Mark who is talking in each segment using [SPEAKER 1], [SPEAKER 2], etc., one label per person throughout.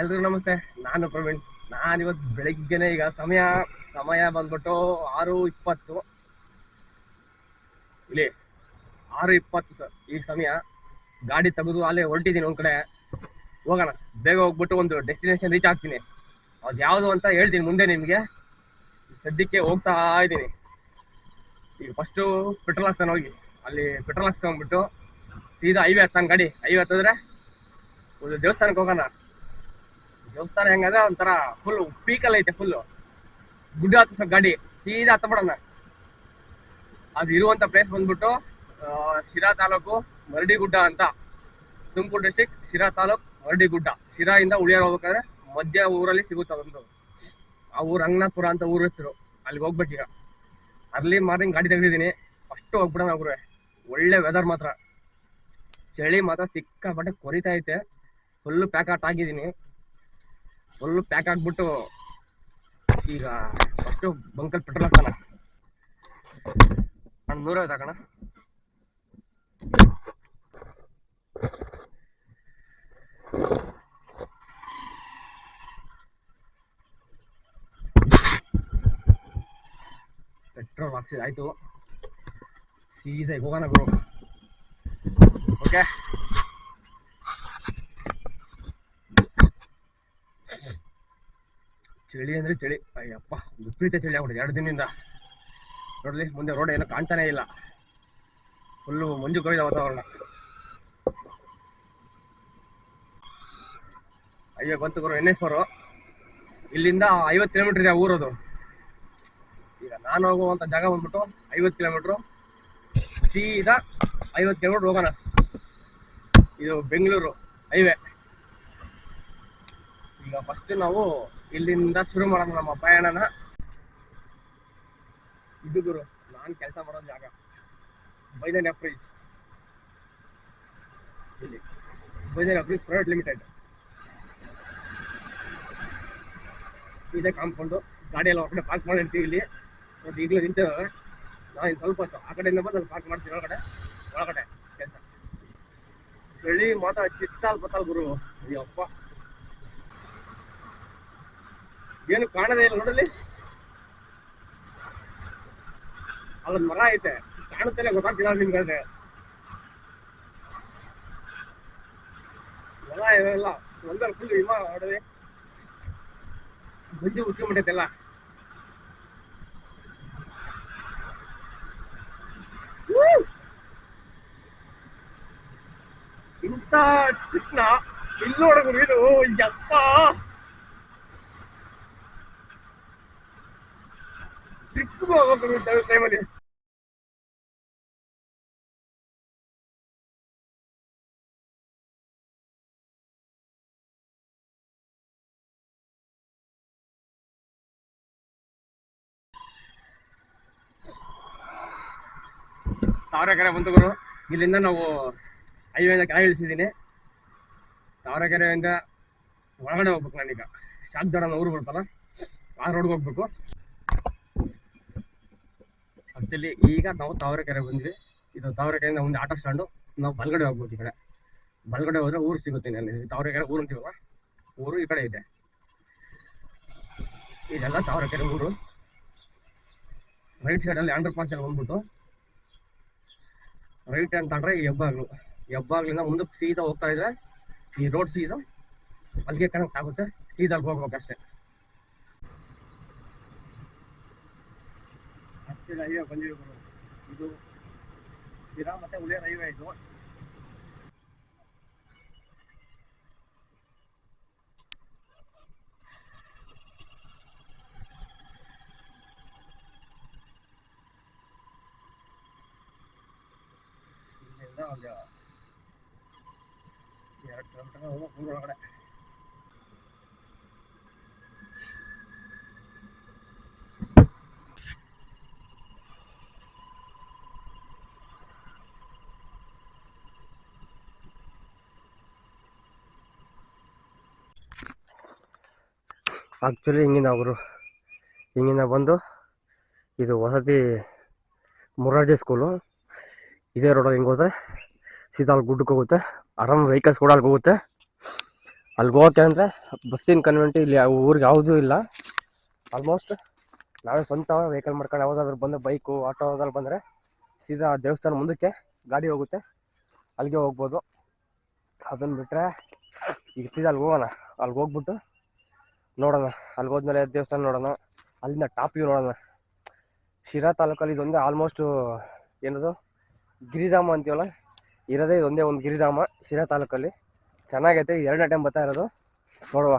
[SPEAKER 1] ಎಲ್ರಿಗೂ ನಮಸ್ತೆ. ನಾನು ಪ್ರವೀಣ್. ನಾನು ಇವತ್ತು ಬೆಳಿಗ್ಗೆನೆ ಈಗ ಸಮಯ ಸಮಯ ಬಂದ್ಬಿಟ್ಟು ಆರು ಇಪ್ಪತ್ತು. ಇಲ್ಲಿ ಆರು ಇಪ್ಪತ್ತು ಸರ್ ಈಗ ಸಮಯ. ಗಾಡಿ ತೆಗೆದು ಅಲ್ಲೇ ಹೊರಟಿದ್ದೀನಿ ಒಂದ್ ಕಡೆ. ಹೋಗೋಣ. ಬೇಗ ಹೋಗ್ಬಿಟ್ಟು ಒಂದು ಡೆಸ್ಟಿನೇಷನ್ ರೀಚ್ ಆಗ್ತೀನಿ. ಅದು ಯಾವುದು ಅಂತ ಹೇಳ್ತೀನಿ ಮುಂದೆ ನಿಮಗೆ. ಸದ್ಯಕ್ಕೆ ಹೋಗ್ತಾ ಇದ್ದೀನಿ. ಈಗ ಫಸ್ಟು ಪೆಟ್ರೋಲ್ ಹಾಕ್ತಾನೆ ಹೋಗಿ ಅಲ್ಲಿ ಪೆಟ್ರೋಲ್ ಹಾಕ್ಸ್ಕೊಂಡ್ಬಿಟ್ಟು ಸೀದಾ ಹೈವೇ ಹತ್ತಾನ ಗಾಡಿ. ಹೈವೇ ಹತ್ತಿದ್ರೆ ಒಂದು ದೇವಸ್ಥಾನಕ್ಕೆ ಹೋಗೋಣ. ದೇವಸ್ಥಾನ ಹೆಂಗದ ಒಂಥರ ಫುಲ್ ಪೀಕಲ್ ಐತೆ ಫುಲ್ ಗುಡ್ಡ ಹತ್ತಿಸೋ ಗಾಡಿ, ಸೀದಾ ಹತ್ತ ಬಿಡೋಣ ಅದು ಇರುವಂತ ಪ್ಲೇಸ್ ಬಂದ್ಬಿಟ್ಟು ಶಿರಾ ತಾಲೂಕು ಮರಡಿಗುಡ್ಡ ಅಂತ. ತುಮಕೂರು ಡಿಸ್ಟಿಕ್ ಶಿರಾ ತಾಲೂಕ್ ಮರಡಿಗುಡ್ಡ. ಶಿರಾಯಿಂದ ಉಳಿಯಾರ ಹೋಗ್ಬೇಕಾದ್ರೆ ಮಧ್ಯ ಊರಲ್ಲಿ ಸಿಗುತ್ತೆ ಅದೊಂದು ಆ ಊರು ರಂಗನಾಥಪುರ ಅಂತ ಊರ ಹೆಸರು. ಅಲ್ಲಿಗೆ ಹೋಗ್ಬೇಕೀಗ ಅರ್ಲಿ ಮಾರ್ನಿಂಗ್ ಗಾಡಿ ತೆಗೆದಿದ್ದೀನಿ. ಫಸ್ಟ್ ಹೋಗ್ಬಿಡೋಣ ಅವ್ರೆ ಒಳ್ಳೆ ವೆದರ್ ಮಾತ್ರ. ಚಳಿ ಮಾತ್ರ ಸಿಕ್ಕಾಪಟ್ಟೆ ಕೊರಿತಾ ಐತೆ. ಫುಲ್ ಪ್ಯಾಕ್ ಆಟ್ ಆಗಿದ್ದೀನಿ. ಫುಲ್ ಪ್ಯಾಕ್ ಆಗ್ಬಿಟ್ಟು ಈಗ ಫಸ್ಟು ಬಂಕಲ್ ಪೆಟ್ರೋಲ್ ಹಾಕೋಣ ಅಣ್ಣ ನೂರೈವತ್ತು ಹಾಕೋಣ. ಪೆಟ್ರೋಲ್ ಹಾಕ್ಸಿದ್, ಆಯ್ತು. ಸೀದಾ ಹೋಗೋಣ ಗುರು ಓಕೆ ಚಳಿ ಅಂದ್ರೆ ಚಳಿ. ಅಯ್ಯಪ್ಪ, ವಿಪರೀತ ಚಳಿ ಆಗ್ಬಿಟ್ಟಿದೆ. ಎರಡು ದಿನದಿಂದ. ನೋಡ್ಲಿ, ಮುಂದೆ ರೋಡ್ ಏನೋ ಕಾಣ್ತಾನೆ ಇಲ್ಲ. ಫುಲ್ಲು ಮಂಜು ಕವಿದ ವಾತಾವರಣ. ಅಯ್ಯೋ, ಬಂತು ಗುರು ಎನ್ ಎಸ್ ಇಲ್ಲಿಂದ ಐವತ್ತು ಕಿಲೋಮೀಟರ್ ಇದೆ ಊರದು. ಈಗ ನಾನು ಹೋಗುವಂತ ಜಾಗ ಬಂದ್ಬಿಟ್ಟು ಐವತ್ತು ಕಿಲೋಮೀಟ್ರು. ಸೀದಾ ಐವತ್ತು ಕಿಲೋಮೀಟ್ರ್ ಹೋಗೋಣ. ಇದು ಬೆಂಗಳೂರು ಹೈವೇ. ಈಗ ಫಸ್ಟ್ ನಾವು ಇಲ್ಲಿಂದ ಶುರು ಮಾಡೋಣ ನಮ್ಮ ಪ್ರಯಾಣನ. ಇದು ಗುರು, ನಾನು ಕೆಲಸ ಮಾಡೋ ಜಾಗ. ಬೈದನ್ ಎಫ್ರೀಸ್ ಇಲ್ಲಿ. ಬೈದನ್ ಎಫ್ರೀಸ್ ಪ್ರೈವೇಟ್ ಲಿಮಿಟೆಡ್ ಇದೇ ಕಾಂಪೌಂಡು. ಗಾಡಿ ಎಲ್ಲ ಹೊರಗಡೆ ಪಾರ್ಕ್ ಮಾಡಿರ್ತೀವಿ ಇಲ್ಲಿ. ಮತ್ತು ಈಗಲೂ ನಿಂತು ನಾನು ಸ್ವಲ್ಪ ಹೊತ್ತು ಆ ಕಡೆಯಿಂದ ಬಂದು ಪಾರ್ಕ್ ಮಾಡ್ತೀವಿ ಒಳಗಡೆ. ಒಳಗಡೆ ಕೆಲಸ. ಚಳಿ ಮಾತಾ ಚಿತ್ತಾಲ್ ಬತ್ತಾಲ್ ಗುರು. ಅಯ್ಯಪ್ಪ. ಏನು ಕಾಣದೇ ಇಲ್ಲ ನೋಡಲಿ ಅಲ್ಲೊಂದು ಮರ ಐತೆ, ಕಾಣುತ್ತಲೇ ಗೊತ್ತಾಗ್ತಿಲ್ಲ ನಿಮ್ಗೆ ಅದೇ ಮರ ಇವೆಲ್ಲ ಒಂದಲ್ಲಿ ಫುಲ್ ವಿಮ ನೋಡಲಿ ಮಂಜು ಉಚ್ಕೊಂಡ್ಬಿಟ್ಟೈತೆಲ್ಲ ಇಂಥ ಚಿಕ್ನ ಇಲ್ಲಿ ನೋಡೋದು ಇದು, ಯಪ್ಪ! ಹೋಗ್ಬೇಕು ಟೈಮಲ್ಲಿ ತಾವರೆಕೆರೆ ಬಂತು ಗುರು ಇಲ್ಲಿಂದ ನಾವು ಹೈವೇಯಿಂದ ಕೆಳಗೆ ಇಳಿಸಿದ್ದೀನಿ. ತಾವರೆಕೆರೆಯಿಂದ ಒಳಗಡೆ ಹೋಗ್ಬೇಕು ನಾನೀಗ. ಶಾಕ್ದಡ ಊರು ಬರ್ತಲ್ಲ ಆ ರೋಡ್ಗೆ ಹೋಗ್ಬೇಕು. ಆಕ್ಚುಲಿ ಈಗ ನಾವು ತಾವರೆಕೆರೆ ಬಂದ್ವಿ. ಇದು ತಾವರೆಕೆರೆಯಿಂದ ಒಂದು ಆಟೋ ಸ್ಟ್ಯಾಂಡು ನಾವು ಬಲ್ಗಡೆ ಹೋಗ್ಬೋದು ಈ ಕಡೆ. ಬಲಗಡೆ ಹೋದ್ರೆ ಊರು ಸಿಗುತ್ತೆ ಅಲ್ಲಿ. ತಾವರೆಕೆರೆ ಊರು ಅಂತೀವಲ್ಲ? ಊರು ಈ ಕಡೆ ಇದೆ. ಇದೆಲ್ಲ ತಾವರೆಕೆರೆ ಊರು. ರೈಟ್ ಸೈಡಲ್ಲಿ ಅಂಡರ್ ಪಾಸ್ ಅಲ್ಲಿ ಬಂದ್ಬಿಟ್ಟು ರೈಟ್ ಅಂತಂದ್ರೆ ಹೆಬ್ಬಾಗ್ಲು. ಹೆಬ್ಬಾಗ್ಲಿಂದ ಮುಂದಕ್ಕೆ ಸೀದಾ ಹೋಗ್ತಾ ಇದ್ರೆ ಈ ರೋಡ್ ಸೀದಾ ಅಲ್ಲಿಗೆ ಕನೆಕ್ಟ್ ಆಗುತ್ತೆ. ಸೀದಾ ಹೋಗ್ಬೇಕು ಅಷ್ಟೇ ಆಕ್ಚುಲಿ ಹೈವೇ ಬಂದಿದೆ ಗುರು. ಇದು ಶಿರಾ ಮತ್ತೆ ಉಳಿಯರ್ ಹೈವೇ ಇದು ಇಲ್ಲಿಂದ ಒಂದು ಎರಡು ಕಿಲೋಮೀಟರ್ ಹೋಗ್ಬೇಕು ಊರ ಆಕ್ಚುಲಿ ಹಿಂಗಿನ ಅವರು ಹಿಂಗಿನ ಬಂದು, ಇದು ವಸತಿ ಮುರಾರ್ಜಿ ಸ್ಕೂಲು ಇದೇ ರೋಡಲ್ಲಿ ಹಿಂಗೆ ಹೋದ್ರೆ, ಸೀದಾ ಅಲ್ಲಿ ಗುಡ್ಡಕ್ಕೆ ಹೋಗುತ್ತೆ. ಆರಾಮ್ ವೆಹಿಕಲ್ಸ್ ಕೂಡ ಅಲ್ಲಿಗೆ ಹೋಗುತ್ತೆ. ಅಲ್ಲಿಗೆ ಹೋಗಕ್ಕೆ ಅಂದರೆ ಬಸ್ಸಿನ ಕನ್ವೆಂಟ್ ಇಲ್ಲಿ ಊರಿಗೆ ಯಾವುದೂ ಇಲ್ಲ. ಆಲ್ಮೋಸ್ಟ್ ನಾವೇ ಸ್ವಂತ ವೆಹಿಕಲ್ ಮಾಡ್ಕೊಂಡು ಯಾವುದಾದ್ರು ಬಂದು ಬೈಕು ಆಟೋ ಅದ್ರಲ್ಲಿ ಬಂದರೆ, ಸೀದಾ ದೇವಸ್ಥಾನ ಮುಂದಕ್ಕೆ ಗಾಡಿ ಹೋಗುತ್ತೆ. ಅಲ್ಲಿಗೆ ಹೋಗ್ಬೋದು. ಅದನ್ನು ಬಿಟ್ಟರೆ ಈಗ ಸೀದಾ ಅಲ್ಲಿಗೆ ಹೋಗೋಣ. ಅಲ್ಲಿಗೆ ಹೋಗ್ಬಿಟ್ಟು ನೋಡೋಣ. ಅಲ್ಲಿಗೆ ಹೋದ್ಮೇಲೆ ದೇವಸ್ಥಾನ ನೋಡೋಣ. ಅಲ್ಲಿಂದ ಟಾಪ್ ವ್ಯೂ ನೋಡೋಣ. ಶಿರಾ ತಾಲೂಕಲ್ಲಿ ಇದೊಂದೇ ಆಲ್ಮೋಸ್ಟು ಏನದು? ಗಿರಿಧಾಮ ಅಂತೀವಲ್ಲ? ಇರೋದೇ ಇದೊಂದೇ ಒಂದು ಗಿರಿಧಾಮ ಶಿರಾ ತಾಲೂಕಲ್ಲಿ. ಚೆನ್ನಾಗೈತೆ, ಎರಡನೇ ಟೈಮ್ ಬರ್ತಾ ಇರೋದು. ನೋಡುವ.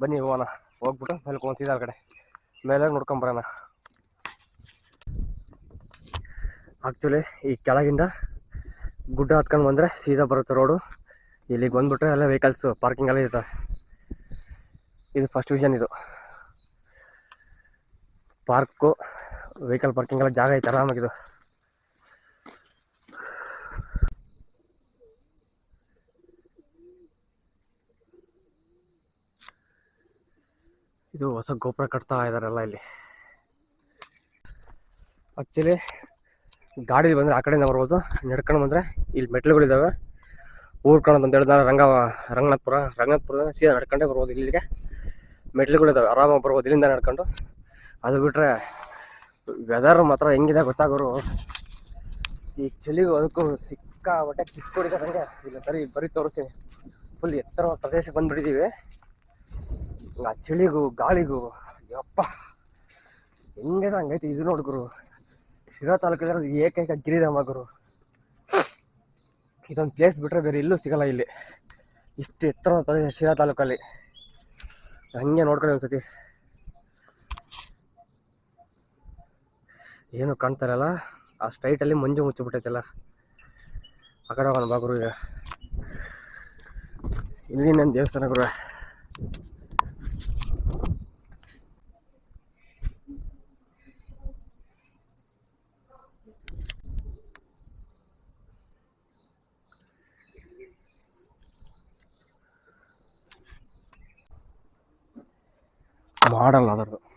[SPEAKER 1] ಬನ್ನಿ, ಹೋಗೋಣ. ಹೋಗ್ಬಿಟ್ಟು ಮೇಲೆ ಸೀದಾ ಕಡೆ. ಮೇಲೆ ನೋಡ್ಕೊಂಬರೋಣ ಆ್ಯಕ್ಚುಲಿ ಈ ಕೆಳಗಿಂದ ಗುಡ್ಡ ಹತ್ಕೊಂಡು ಬಂದರೆ ಸೀದಾ ಬರುತ್ತೆ ರೋಡು. ಇಲ್ಲಿಗೆ ಬಂದುಬಿಟ್ರೆ ಎಲ್ಲ ವೆಹಿಕಲ್ಸು ಪಾರ್ಕಿಂಗಲ್ಲೇ ಇರ್ತವೆ. ಇದು ಫಸ್ಟ್ ವಿಷನ್ ಇದು. ಪಾರ್ಕು ವೆಹಿಕಲ್ ಪಾರ್ಕಿಂಗ್ ಎಲ್ಲ ಜಾಗ ಐತೆ ಆರಾಮಾಗಿದು ಇದು ಹೊಸ ಗೋಪುರ ಕಟ್ತಾ ಇದಾರೆಲ್ಲ ಇಲ್ಲಿ. ಆ್ಯಕ್ಚುಲಿ ಗಾಡಿ ಬಂದರೆ ಆ ಕಡೆಯಿಂದ ಬರ್ಬೋದು. ನಡ್ಕೊಂಡು ಬಂದರೆ ಇಲ್ಲಿ ಮೆಟ್ಲುಗಳಿದ್ದಾವೆ ಊರ್ ಕಣದ ಅಂತ ಹೇಳಿದ್ರೆ, ರಂಗ, ರಂಗನಾಥಪುರ. ರಂಗನಾಥಪುರ ಸೀದಾ ನಡ್ಕೊಂಡೇ ಬರ್ಬೋದು ಇಲ್ಲಿಗೆ. ಮೆಟ್ಲುಗಳಿದ್ದಾವೆ ಆರಾಮಾಗಿ ಬರ್ಬೋದು. ಇಲ್ಲಿಂದ ನಡ್ಕೊಂಡು. ಅದು ಬಿಟ್ಟರೆ ವೆದರ್ ಮಾತ್ರ ಹೆಂಗಿದೆ ಗೊತ್ತಾಗೋರು. ಈ ಚಳಿಗೂ ಅದಕ್ಕೂ ಸಿಕ್ಕ ಬಟ್ಟೆ ಹೊಡಿತಾರಂಗೆ ಇಲ್ಲ ಸರಿ, ಬರೀ ತೋರಿಸ್ತೀನಿ. ಫುಲ್ ಎತ್ತರವಾದ ಪ್ರದೇಶಕ್ಕೆ ಬಂದ್ಬಿಟ್ಟಿದ್ದೀವಿ ಆ ಚಳಿಗೂ, ಗಾಳಿಗೂ, ಯಪ್ಪ. ಹೆಂಗಿದೆ ಹಂಗೈತಿ ಇದು ನೋಡ್ಗುರು ಶಿರಾ ತಾಲೂಕಿದ್ರೆ ಏಕೈಕ ಗಿರಿಧಾಮ ಗುರು. ಇದೊಂದು ಪ್ಲೇಸ್ ಬಿಟ್ಟರೆ ಬೇರೆ ಎಲ್ಲೂ ಸಿಗಲ್ಲ ಇಲ್ಲಿ. ಇಷ್ಟು ಎತ್ತರವಾದ ಪ್ರದೇಶ ಶಿರಾ ತಾಲೂಕಲ್ಲಿ. ಹಂಗೆ ನೋಡ್ಕೊಳ್ಳಿ ಒಂದ್ಸತಿ. ಏನು ಕಾಣ್ತಾರಲ್ಲ ಆ ಸ್ಟ್ರೈಟಲ್ಲಿ ಮಂಜು ಮುಚ್ಚಿಬಿಟ್ಟೈತಲ್ಲ. ಆ ಕಡೆ ಹೋಗೋಣ ಬಾಗುರು ಈಗ ಇಲ್ಲಿ ನನ್ನ ದೇವಸ್ಥಾನ ಗುರು ಮಾಡಲ್ಲ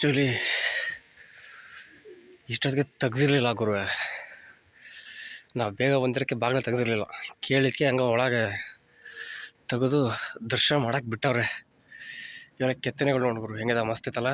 [SPEAKER 1] ಆ್ಯಕ್ಚುಲಿ ಇಷ್ಟೊತ್ತಿಗೆ ತೆಗ್ದಿರಲಿಲ್ಲ ಗುರು ನಾವು ಬೇಗ ಬಂದಿರೋಕ್ಕೆ ಬಾಗಿಲು ತೆಗ್ದಿರಲಿಲ್ಲ. ಕೇಳಿಕ್ಕೆ ಹಂಗೆ ಒಳಗೆ ತೆಗೆದು ದರ್ಶನ ಮಾಡೋಕ್ಕೆ ಬಿಟ್ಟವ್ರೆ. ಇವಾಗ ಕೆತ್ತನೆಗಳು ನೋಡ್ಗುರು ಹೆಂಗಿದೆ, ಮಸ್ತ್ ಐತಲ್ಲ?